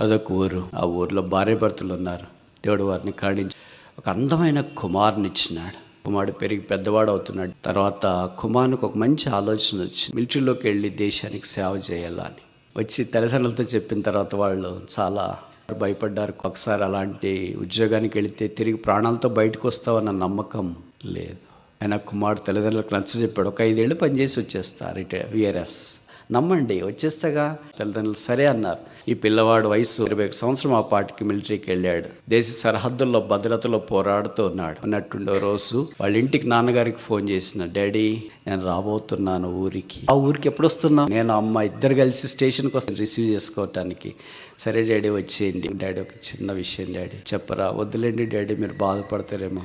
అదొక ఊరు. ఆ ఊరిలో భార్య భర్తలు ఉన్నారు. దేవుడు వారిని కాడించి ఒక అందమైన కుమారుని ఇచ్చినాడు. కుమారుడు పెరిగి పెద్దవాడు అవుతున్నాడు. తర్వాత కుమారునికి ఒక మంచి ఆలోచన వచ్చి మిలిటరీలోకి వెళ్ళి దేశానికి సేవ చేయాలని. వచ్చి తల్లిదండ్రులతో చెప్పిన తర్వాత వాళ్ళు చాలా భయపడ్డారు. ఒకసారి అలాంటి ఉద్యోగానికి వెళితే తిరిగి ప్రాణాలతో బయటకు వస్తావన్న నమ్మకం లేదు. ఆయన కుమారుడు తల్లిదండ్రులకు నచ్చ చెప్పాడు. ఒక ఐదేళ్ళు పనిచేసి వచ్చేస్తా రిటైర్ విఆర్ఎస్. నమ్మండి వచ్చేస్తాగా? తల్లిదండ్రులు సరే అన్నారు. ఈ పిల్లవాడు వయసు ఇరవై ఒక సంవత్సరం ఆ పాటికి మిలిటరీకి వెళ్ళాడు. దేశ సరిహద్దుల్లో భద్రతలో పోరాడుతూ ఉన్నాడు. అన్నట్టుండో రోజు వాళ్ళ ఇంటికి నాన్నగారికి ఫోన్ చేసిన డాడీ నేను రాబోతున్నాను ఊరికి. ఆ ఊరికి ఎప్పుడు వస్తున్నా నేను అమ్మ ఇద్దరు కలిసి స్టేషన్కి వస్తాను రిసీవ్ చేసుకోవటానికి. సరే డాడీ వచ్చేయండి. డాడీ ఒక చిన్న విషయం డాడీ చెప్పరా? వద్దులేండి డాడీ మీరు బాధపడతారేమో.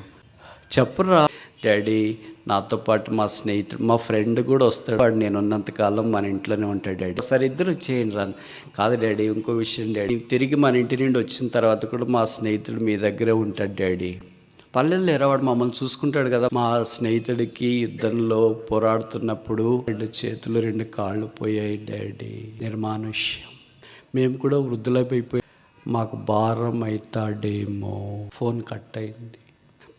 చెప్పరా డాడీ నాతో పాటు మా స్నేహితుడు మా ఫ్రెండ్ కూడా వస్తాడు. వాడు నేను ఉన్నంతకాలం మన ఇంట్లోనే ఉంటాడు డాడీ. సరే ఇద్దరు వచ్చేయండి రాను కాదు డాడీ ఇంకో విషయం డాడీ. తిరిగి మన ఇంటి నుండి వచ్చిన తర్వాత కూడా మా స్నేహితుడు మీ దగ్గరే ఉంటాడు డాడీ. పల్లెలు లేరవాడు మమ్మల్ని చూసుకుంటాడు కదా. మా స్నేహితుడికి యుద్ధంలో పోరాడుతున్నప్పుడు రెండు చేతులు రెండు కాళ్ళు పోయాయి డాడీ. నిర్మానుష్యం. మేము కూడా వృద్ధులైపోయి మాకు భారం అవుతాడేమో. ఫోన్ కట్ అయింది.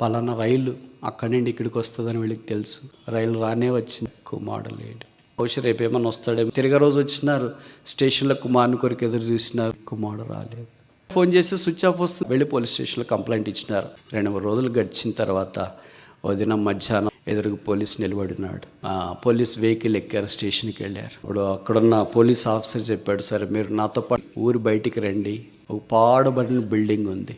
పలానా రైలు అక్కడి నుండి ఇక్కడికి వస్తుందని వీళ్ళకి తెలుసు. రైలు రానే వచ్చింది. కుమారుడు బహుశా రేపు ఏమన్నా వస్తాడేమో. తిరిగి రోజు వచ్చినారు. స్టేషన్లో కుమారుని కొరకు ఎదురు చూసినారు. కుమారుడు రాలేదు. ఫోన్ చేసి స్విచ్ ఆఫ్ వస్తుంది వెళ్ళి పోలీస్ స్టేషన్లో కంప్లైంట్ ఇచ్చినారు. రెండు మూడు రోజులు గడిచిన తర్వాత వదిన మధ్యాహ్నం ఎదురుగా పోలీస్ నిలబడినాడు. పోలీస్ వెహికల్ ఎక్కారు. స్టేషన్కి వెళ్ళారు. ఇప్పుడు అక్కడున్న పోలీస్ ఆఫీసర్ చెప్పాడు సరే మీరు నాతో పాటు ఊరు బయటికి రండి. ఒక పాడబడిన బిల్డింగ్ ఉంది.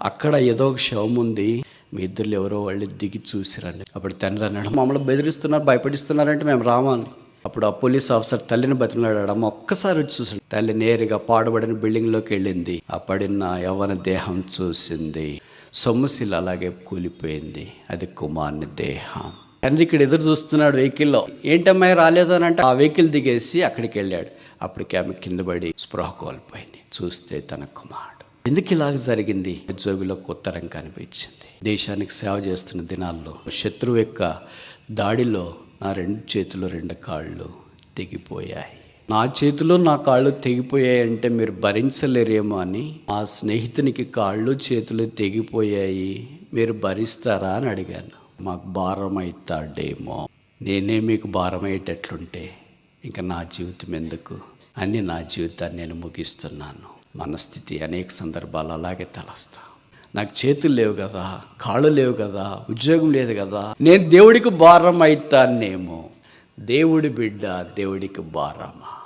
అక్కడ ఏదో ఒక శవం ఉంది. మీ ఇద్దరు ఎవరో వాళ్ళు దిగి చూసిరండి. అప్పుడు తండ్రి అన్నాడు మమ్మల్ని బెదిరిస్తున్నారు భయపడిస్తున్నారంటే మేము రామాలి. అప్పుడు ఆ పోలీస్ ఆఫీసర్ తల్లిని బతిమలాడాడు. అమ్మ ఒక్కసారి వచ్చి చూసాడు తల్లి నేరుగా పాడుబడిన బిల్డింగ్లోకి వెళ్ళింది. ఆ పడిన యవ్వన దేహం చూసింది. సొమ్ముశిల అలాగే కూలిపోయింది. అది కుమార్ని దేహం. తండ్రి ఇక్కడ ఎదురు చూస్తున్నాడు వెహికల్లో. ఏంటమ్మాయి రాలేదు అని అంటే ఆ వెహికల్ దిగేసి అక్కడికి వెళ్ళాడు. అప్పటికి ఆమె కింద పడి స్పృహ కోల్పోయింది. చూస్తే తన కుమారుడు. ఎందుకు ఇలాగ జరిగింది? ఉద్యోగిలో కొత్తరం కనిపించింది దేశానికి సేవ చేస్తున్న దినాల్లో శత్రువు యొక్క దాడిలో నా రెండు చేతులు రెండు కాళ్ళు తెగిపోయాయి. నా చేతిలో నా కాళ్ళు తెగిపోయాయి అంటే మీరు భరించలేరేమో అని ఆ స్నేహితునికి కాళ్ళు చేతులు తెగిపోయాయి. మీరు భరిస్తారా అని అడిగాను. మాకు భారం అవుతాడేమో నేనే మీకు భారం అయ్యేటట్లుంటే ఇంకా నా జీవితం ఎందుకు? అని నా జీవితాన్ని నేను ముగిస్తున్నాను. మనస్థితి అనేక సందర్భాలు అలాగే తలస్తా. నాకు చేతులు లేవు కదా కాళ్ళు లేవు కదా ఉద్యోగం లేదు కదా నేను దేవుడికి భారం అవుతానేమో దేవుడి బిడ్డ దేవుడికి భారమా?